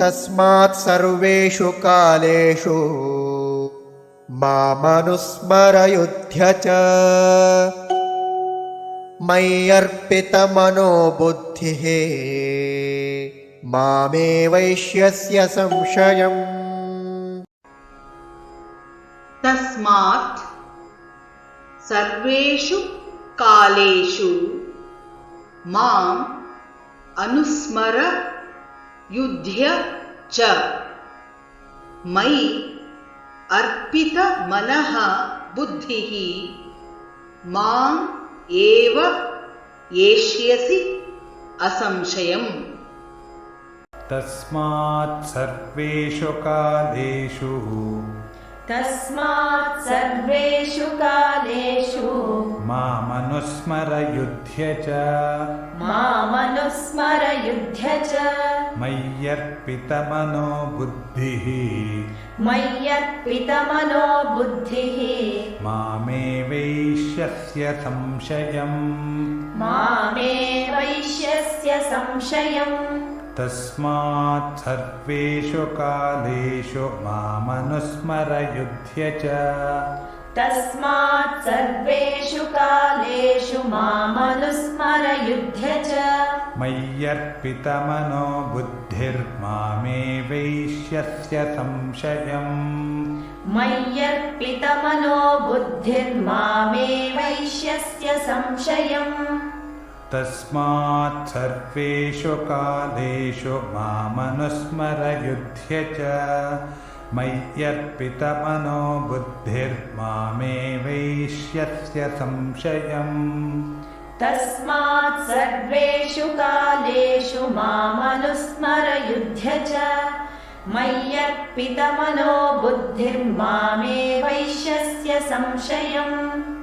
तस्मात् सर्वेषु कालेषु मामनुस्मरयुध्य च। मय्यर्पितमनो बुद्धिः मामे वैश्यस्य संशयम्। तस्मात् सर्वेषु कालेषु माम् अनुस्मर युध्य च। मयि अर्पितमनः बुद्धिः। माम् एव एष्यसि असंशयम्। तस्मात् सर्वेषु कालेषु। तस्मात् सर्वेषु कालेषु मामनुस्मरयुध्य च। मामनुस्मरयुध्य च। मय्यर्पितमनो बुद्धिः मय्यर्पितमनो बुद्धिः मामे वैश्यस्य संशयम्। मामे वैश्यस्य संशयम्। तस्मात् सर्वेषु कालेषु मामनुस्मरयुध्य च तस्मात् सर्वेषु कालेषु मामनुस्मरयुध्य च। मय्यर्पितमनो बुद्धिर्मामे वैश्यस्य संशयम्। मय्यर्पितमनो बुद्धिर्मामे वैश्यस्य संशयम्। तस्मात् सर्वेषु कालेषु मामनुस्मरयुध्य च मय्यर्पितमनो बुद्धिर्मामे वैश्यस्य संशयम्। तस्मात् सर्वेषु कालेषु मामनुस्मरयुध्य च मय्यर्पितमनो बुद्धिर्मामे वैश्यस्य संशयम्